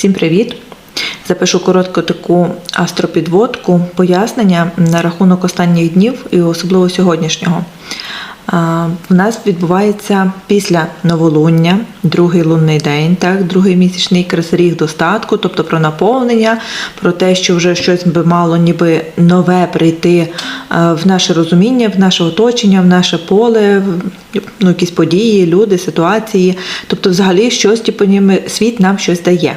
Всім привіт! Запишу коротку таку астропідводку, пояснення на рахунок останніх днів і особливо сьогоднішнього. В нас відбувається після новолуння, другий лунний день, так, другий місячний красаріг достатку, тобто про наповнення, про те, що вже щось би мало ніби нове прийти в наше розуміння, в наше оточення, в наше поле, ну, якісь події, люди, ситуації. Тобто, взагалі, щось, типу, світ нам щось дає.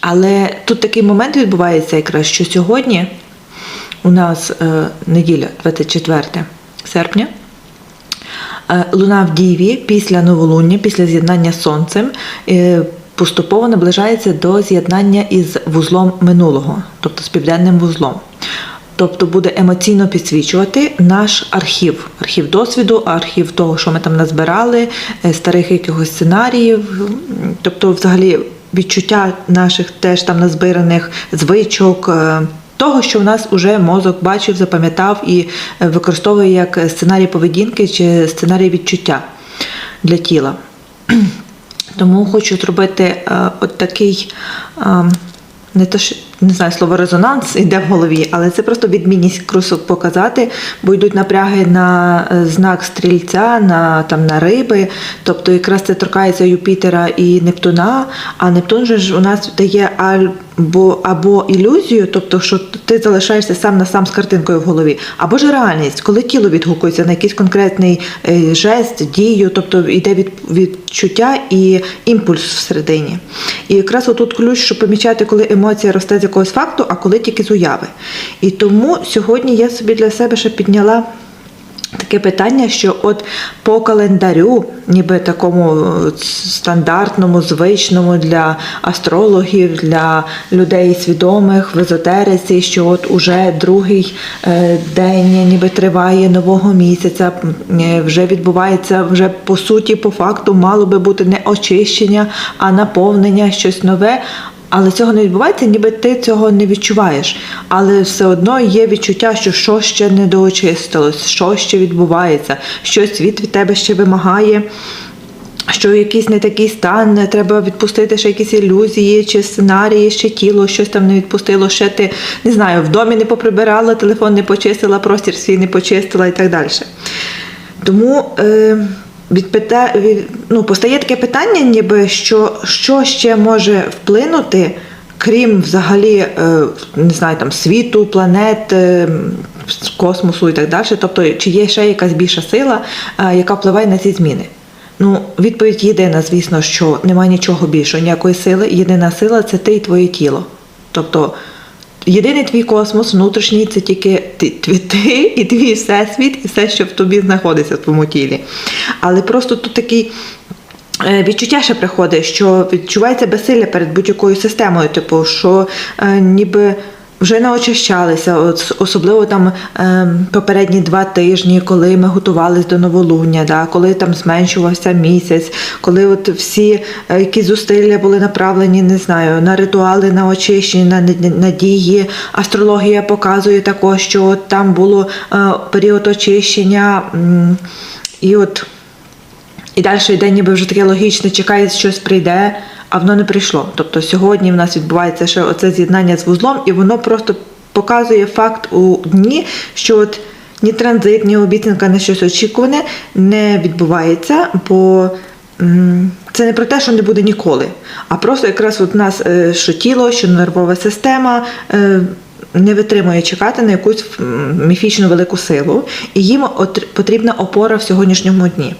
Але тут такий момент відбувається якраз, що сьогодні у нас е, неділя, 24 серпня. Е, Луна в Діві після новолуння, після з'єднання з сонцем, е, поступово наближається до з'єднання із вузлом минулого, тобто з південним вузлом. Тобто буде емоційно підсвічувати наш архів, архів досвіду, архів того, що ми там назбирали, е, старих якихось сценаріїв, тобто, взагалі, відчуття наших теж там назбираних звичок. е, Того, що в нас вже мозок бачив, запам'ятав і е, використовує як сценарій поведінки чи сценарій відчуття для тіла. Тому хочу зробити от такий, не то що не знаю, слово резонанс йде в голові, але це просто відмінність крусок показати, бо йдуть напряги на е, знак стрільця, на, там, на риби. Тобто якраз це торкається Юпітера і Нептуна, а Нептун же ж у нас дає або, або ілюзію, тобто, що ти залишаєшся сам на сам з картинкою в голові, або ж реальність, коли тіло відгукується на якийсь конкретний е, жест, дію, тобто йде від, відчуття і імпульс всередині. І якраз отут ключ, щоб помічати, коли емоція росте з якогось факту, а коли тільки з уяви. І тому сьогодні я собі для себе ще підняла. Таке питання, що от по календарю, ніби такому е, стандартному, звичному для астрологів, для людей свідомих в езотериці, що от уже другий е, день ніби триває нового місяця, е, вже відбувається, вже по суті, по факту мало би бути не очищення, а наповнення, щось нове. Але цього не відбувається, ніби ти цього не відчуваєш. Але все одно є відчуття, що щось ще не доочистилось, що ще відбувається, щось світ від тебе ще вимагає. Що якийсь не такий стан, треба відпустити ще якісь ілюзії чи сценарії, ще тіло щось там не відпустило, ще ти не знаю, в домі не поприбирала, телефон не почистила, простір свій не почистила і так далі. Тому е, від, пита- від, ну, постає таке питання, ніби що, що ще може вплинути, крім взагалі е, не знаю, там, світу, планет, е, космосу і так далі. Тобто, чи є ще якась більша сила, е, яка впливає на ці зміни? Ну, відповідь єдина, звісно, що немає нічого більшого, ніякої сили. Єдина сила це ти і твоє тіло. Тобто єдиний твій космос внутрішній це тільки ти, ти, ти і твій всесвіт, і все, що в тобі знаходиться в твоєму тілі. Але просто тут такий. е, Відчуття ще приходить, що відчувається безсилля перед будь-якою системою, типу, що е, ніби вже не очищалися, особливо там е, попередні два тижні, коли ми готувалися до новолуння, да, коли там зменшувався місяць, коли от всі е, якісь зусилля були направлені, не знаю, на ритуали, на очищення, на на- надії. Астрологія показує також, що от там було е, період очищення. І от і далі йде, ніби вже таке логічне, чекає, щось прийде, а воно не прийшло. Тобто сьогодні в нас відбувається ще оце з'єднання з вузлом, і воно просто показує факт у дні, що от ні транзит, ні обіцянка на щось очікуване не відбувається, бо це не про те, що не буде ніколи, а просто якраз от нас е, що тіло, що нервова система. е, не витримує чекати на якусь міфічну велику силу, і їм потрібна опора в сьогоднішньому дні.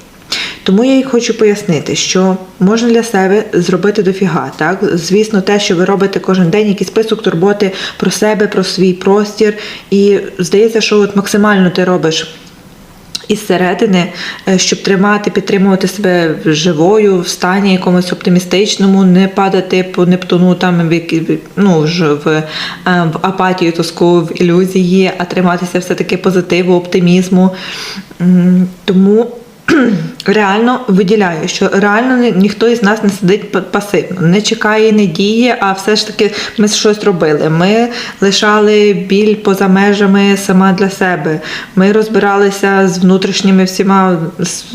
Тому я й хочу пояснити, що можна для себе зробити дофіга. Так? Звісно, те, що ви робите кожен день, якийсь список турботи про себе, про свій простір. І здається, що от максимально ти робиш із середини, е, щоб тримати, підтримувати себе живою в стані якомусь оптимістичному, не падати по Нептуну там в ну, в, е, в апатію, тоску, в ілюзії, а триматися все-таки позитиву, оптимізму. Тому реально виділяю, що реально ніхто із нас не сидить пасивно, не чекає, не діє, а все ж таки ми щось робили. Ми лишали біль поза межами сама для себе. Ми розбиралися з внутрішніми всіма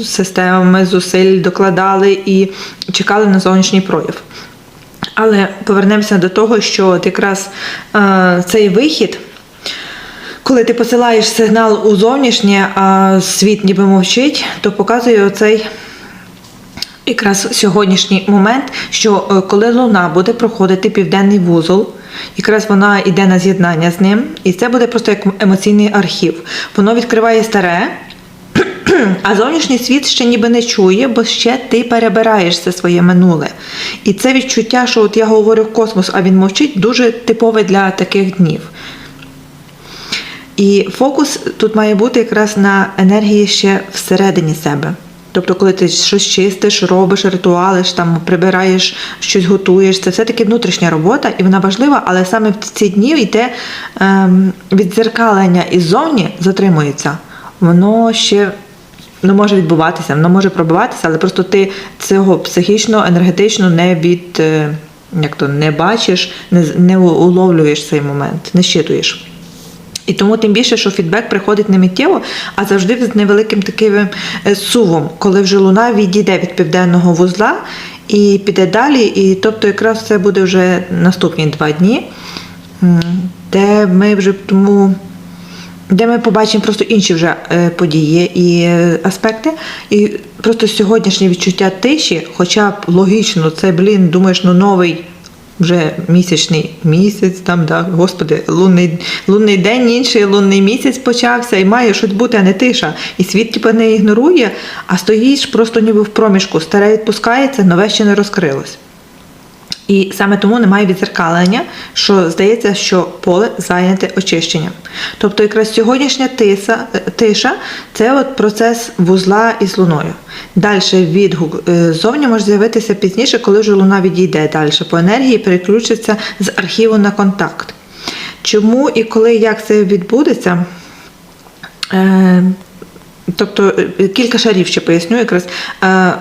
системами, зусиль докладали і чекали на зовнішній прояв. Але повернемося до того, що от якраз е, цей вихід, коли ти посилаєш сигнал у зовнішнє, а світ ніби мовчить, то показує оцей якраз сьогоднішній момент, що е, коли Луна буде проходити південний вузол, якраз вона йде на з'єднання з ним, і це буде просто як емоційний архів. Воно відкриває старе. А зовнішній світ ще ніби не чує, бо ще ти перебираєш це своє минуле. І це відчуття, що от я говорю космос, а він мовчить, дуже типове для таких днів. І фокус тут має бути якраз на енергії ще всередині себе. Тобто, коли ти щось чистиш, робиш ритуали, ж там прибираєш, щось готуєш, це все-таки внутрішня робота, і вона важлива, але саме в ці дні йде ем, віддзеркалення іззовні затримується. Воно ще не може відбуватися, воно може пробиватися, але просто ти цього психічно, енергетично не від е, як то не бачиш, не, не уловлюєш цей момент, не щитуєш. І тому тим більше, що фідбек приходить не миттєво, а завжди з невеликим таким е, сувом, коли вже луна відійде від південного вузла і піде далі. І тобто, якраз це буде вже наступні два дні, де ми вже тому. Де ми побачимо просто інші вже е, події і е, аспекти. І просто сьогоднішнє відчуття тиші, хоча б логічно, це, блін, думаєш, ну новий вже місячний місяць, там, да, господи, лунний, лунний день, інший лунний місяць почався, і має щось бути, а не тиша. І світ типу, не ігнорує, а стоїш просто ніби в проміжку. Старе відпускається, нове ще не розкрилось. І саме тому немає відзеркалення, що здається, що поле зайняте очищенням. Тобто, якраз сьогоднішня тиса, е, тиша це от процес вузла із луною. Далі відгук е, зовні може з'явитися пізніше, коли вже луна відійде далі по енергії, переключиться з архіву на контакт. Чому і коли як це відбудеться? Тобто е, кілька шарів ще поясню, якраз е,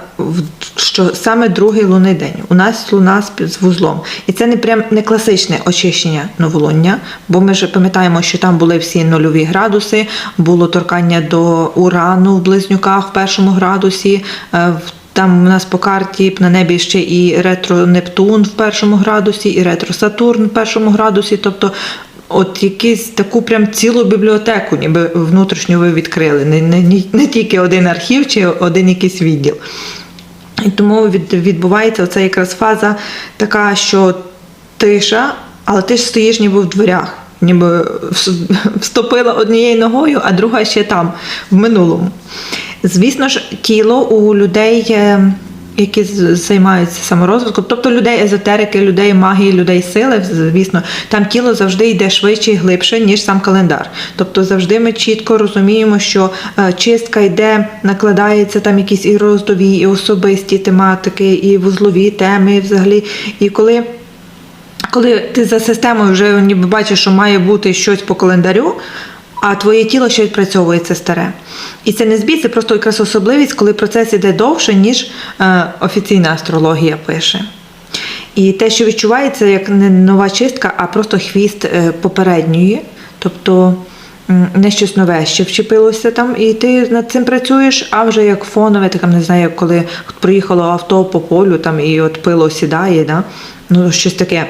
що саме другий лунний день. У нас луна з- вузлом. І це не прям не класичне очищення новолуння, бо ми ж пам'ятаємо, що там були всі нульові градуси, було торкання до урану в близнюках в першому градусі. е, Там у нас по карті на небі ще і ретро Нептун в першому градусі, і ретро Сатурн в першому градусі. Тобто От якусь таку прям цілу бібліотеку, ніби внутрішню ви відкрили. Не, не, не тільки один архів чи один якийсь відділ. І тому від, відбувається оця якраз фаза така, що тиша, але ти ж стоїш ніби в дверях, ніби вступила однією ногою, а друга ще там, в минулому. Звісно ж, тіло у людей. Які займаються саморозвитком, тобто людей езотерики, людей магії, людей сили, звісно, там тіло завжди йде швидше і глибше, ніж сам календар. Тобто завжди ми чітко розуміємо, що е, чистка йде, накладається там якісь і роздові, і особисті тематики, і вузлові теми, взагалі. І коли коли ти за системою вже ніби бачиш, що має бути щось по календарю, а твоє тіло ще відпрацьовує це старе. І це не збій, це просто якраз особливість, коли процес іде довше, ніж е, офіційна астрологія пише. І те, що відчувається як не нова чистка, а просто хвіст е, попередньої, тобто не щось нове ще вчепилося там, і ти над цим працюєш, а вже як фонове, ти не знаю, коли проїхало авто по полю там і от пило сідає, да? ну щось таке.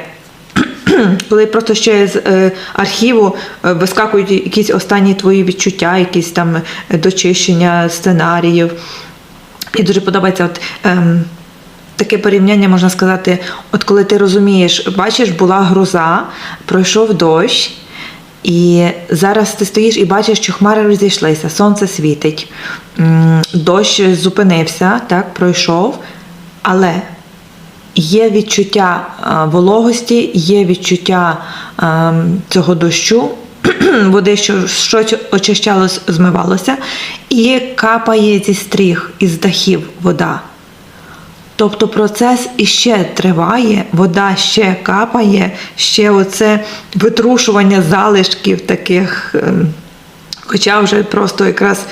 Коли просто ще з е, архіву е, вискакують якісь останні твої відчуття, якісь там е, дочищення сценаріїв. І дуже подобається от, ем, таке порівняння, можна сказати, от коли ти розумієш, бачиш, була гроза, пройшов дощ, і зараз ти стоїш і бачиш, що хмари розійшлися, сонце світить, дощ зупинився, так, пройшов, але є відчуття вологості, є відчуття цього дощу, води, що щось очищалось, змивалося, і капає зі стріх, із дахів вода. Тобто процес іще триває, вода ще капає, ще оце витрушування залишків таких, ем, хоча вже просто якраз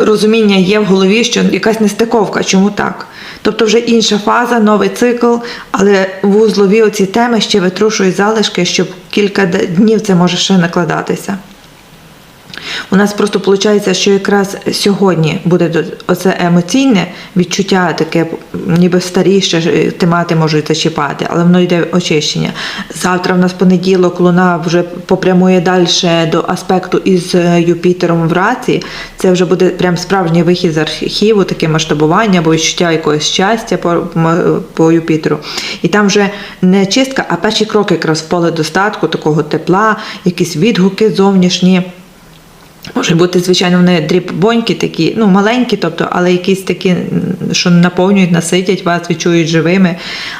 розуміння є в голові, що якась нестиковка, чому так? Тобто вже інша фаза, новий цикл, але вузлові оці теми ще витрушують залишки, щоб кілька днів це може ще накладатися. У нас просто виходить, що якраз сьогодні буде оце емоційне відчуття, таке ніби старіше темати можуть зачіпати, але воно йде очищення. Завтра в нас понеділок луна вже попрямує далі до аспекту із е, Юпітером в раці. Це вже буде прям справжній вихід з архіву, таке масштабування або відчуття якогось щастя по, по Юпітеру. І там вже не чистка, а перші кроки якраз в поле достатку, такого тепла, якісь відгуки зовнішні. Можуть бути, звичайно, вони дрібонькі такі, ну маленькі, тобто, але якісь такі, що наповнюють, наситять вас, відчують живими.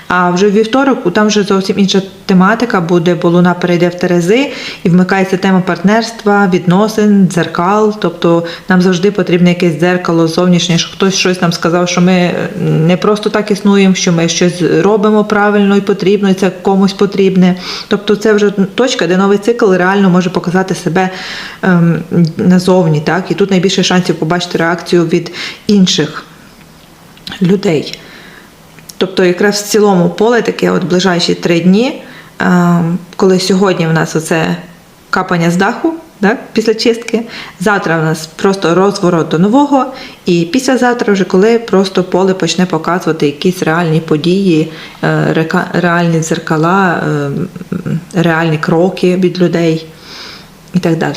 А вже в вівторок там вже зовсім інша тематика буде, бо луна перейде в Терези і вмикається тема партнерства, відносин, дзеркал. Тобто нам завжди потрібне якесь дзеркало зовнішнє, що хтось щось нам сказав, що ми не просто так існуємо, що ми щось робимо правильно і потрібно, і це комусь потрібне. Тобто це вже точка, де новий цикл реально може показати себе ем, назовні. Так? І тут найбільше шансів побачити реакцію від інших людей. Тобто, якраз в цілому поле таке от ближайші три дні, е, коли сьогодні в нас оце капання з даху, так, після чистки. Завтра в нас просто розворот до нового, і післязавтра, вже коли просто поле почне показувати якісь реальні події, е, реальні дзеркала, е, реальні кроки від людей і так далі.